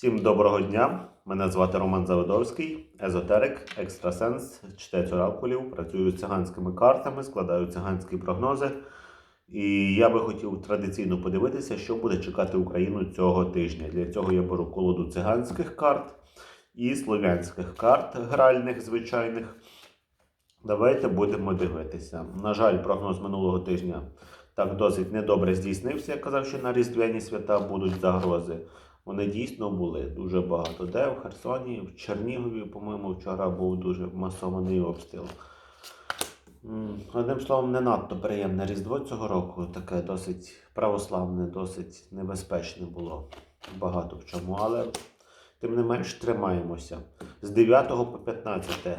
Всім доброго дня! Мене звати Роман Заводовський, езотерик, екстрасенс, читець оракулів, працюю з циганськими картами, складаю циганські прогнози. І я би хотів традиційно подивитися, що буде чекати Україну цього тижня. Для цього я беру колоду циганських карт і слов'янських карт, гральних звичайних. Давайте будемо дивитися. На жаль, прогноз минулого тижня так досить недобре здійснився. Я казав, що на Різдвяні свята будуть загрози. Вони дійсно були дуже багато. Де в Херсоні, в Чернігові, по-моєму, вчора був дуже масований обстріл. Одним словом, не надто приємне Різдво цього року. Таке досить православне, досить небезпечне було. Багато в чому. Але тим не менш тримаємося. З 9 по 15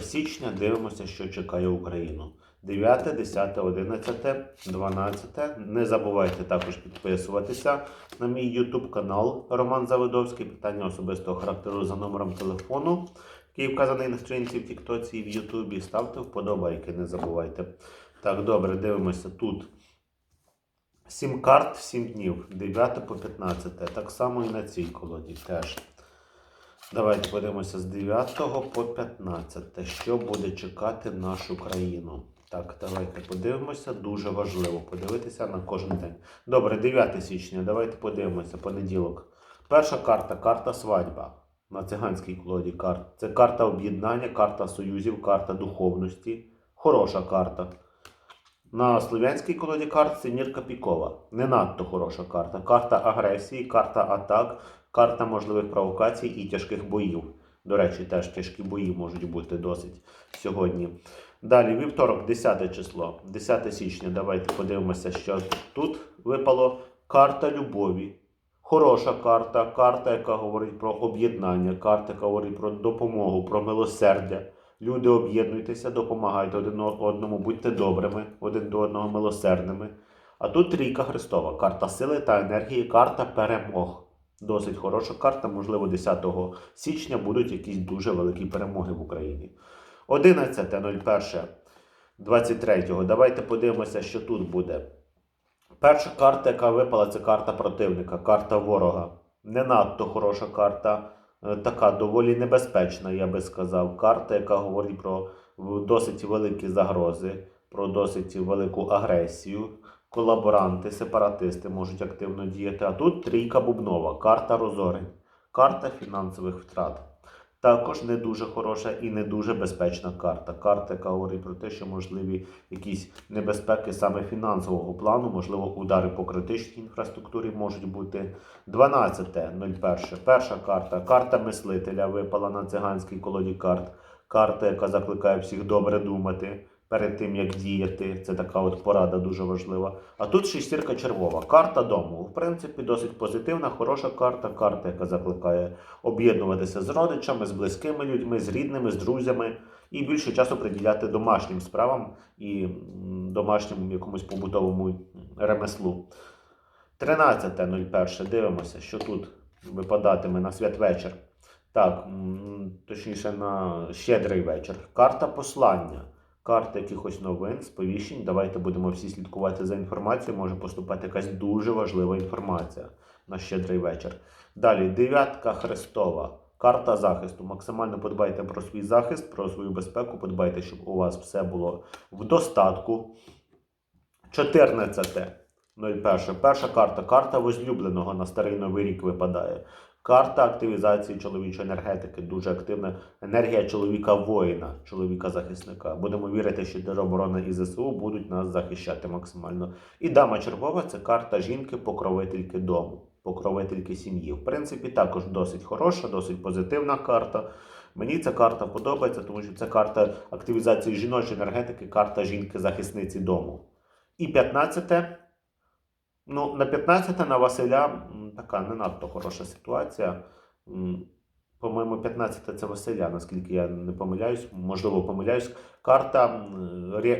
січня дивимося, що чекає Україну. 9, 10, 11, 12. Не забувайте також підписуватися на мій YouTube канал Роман Заводовський. Питання особистого характеру за номером телефону, який вказаний на сторінці в Тіктоці і в Ютубі. Ставте вподобайки, не забувайте. Так, добре, дивимося тут. 7 карт, 7 днів, 9 по 15. Так само і на цій колоді теж. Давайте подивимося з 9 по 15. Що буде чекати нашу країну? Так, давайте подивимося. Дуже важливо подивитися на кожен день. Добре, 9 січня. Давайте подивимося. Понеділок. Перша карта карта свадьба. На циганській колоді карт. Це карта об'єднання, карта союзів, карта духовності. Хороша карта. На слов'янській колоді карт синірка пікова. Не надто хороша карта. Карта агресії, карта атак, карта можливих провокацій і тяжких боїв. До речі, теж тяжкі бої можуть бути досить сьогодні. Далі, вівторок, 10 число, 10 січня. Давайте подивимося, що тут випало карта любові. Хороша карта, карта, яка говорить про об'єднання, карта, яка говорить про допомогу, про милосердя. Люди, об'єднуйтеся, допомагайте один одному, будьте добрими, один до одного милосердними. А тут трійка Христова, карта сили та енергії, карта перемог. Досить хороша карта, можливо, 10 січня будуть якісь дуже великі перемоги в Україні. 11.01.23. Давайте подивимося, що тут буде. Перша карта, яка випала, це карта противника, карта ворога. Не надто хороша карта, е, така доволі небезпечна, я би сказав. Карта, яка говорить про досить великі загрози, про досить велику агресію. Колаборанти, сепаратисти можуть активно діяти. А тут трійка бубнова, карта розорень, карта фінансових втрат. Також не дуже хороша і не дуже безпечна карта. Карта, яка говорить про те, що можливі якісь небезпеки саме фінансового плану, можливо, удари по критичній інфраструктурі можуть бути. 12.01. Перша карта. Карта мислителя випала на циганській колоді карт. Карта, яка закликає всіх добре думати перед тим, як діяти. Це така от порада дуже важлива. А тут шестірка червова. Карта дому. В принципі, досить позитивна, хороша карта. Карта, яка закликає об'єднуватися з родичами, з близькими людьми, з рідними, з друзями і більше часу приділяти домашнім справам і домашньому якомусь побутовому ремеслу. 13.01. Дивимося, що тут випадатиме на святвечір. Так, точніше, на щедрий вечір. Карта послання. Карта якихось новин, сповіщень. Давайте будемо всі слідкувати за інформацією. Може поступати якась дуже важлива інформація на щедрий вечір. Далі, дев'ятка Христова. Карта захисту. Максимально подбайте про свій захист, про свою безпеку. Подбайте, щоб у вас все було в достатку. 14.01. Перша карта. Карта возлюбленого на старий новий рік випадає. Карта активізації чоловічої енергетики. Дуже активна енергія чоловіка воїна, чоловіка захисника. Будемо вірити, що тероборона і ЗСУ будуть нас захищати максимально. І дама чергова це карта жінки, покровительки дому, покровительки сім'ї. В принципі, також досить хороша, досить позитивна карта. Мені ця карта подобається, тому що це карта активізації жіночої енергетики, карта жінки-захисниці дому. І 15. Ну, на 15 на Василя така не надто хороша ситуація. По-моєму, 15 це Василя, наскільки я не помиляюсь, можливо, помиляюсь. Карта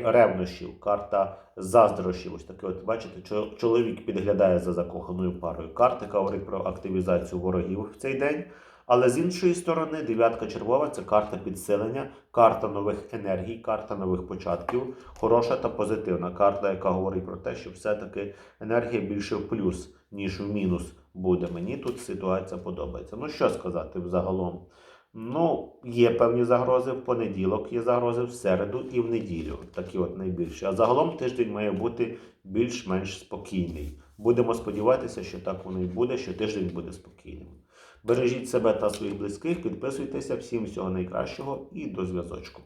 ревнощів, карта заздрощів. Ось таке, от бачите, чо- чоловік підглядає за закоханою парою. Карта, говорить про активізацію ворогів в цей день. Але з іншої сторони, дев'ятка червова це карта підсилення, карта нових енергій, карта нових початків, хороша та позитивна карта, яка говорить про те, що все-таки енергія більше в плюс, ніж в мінус буде. Мені тут ситуація подобається. Ну що сказати взагалом? Ну, є певні загрози в понеділок, є загрози в середу і в неділю. Такі от найбільші. А загалом тиждень має бути більш-менш спокійний. Будемо сподіватися, що так воно і буде, що тиждень буде спокійним. Бережіть себе та своїх близьких, підписуйтеся, всім всього найкращого і до зв'язочку.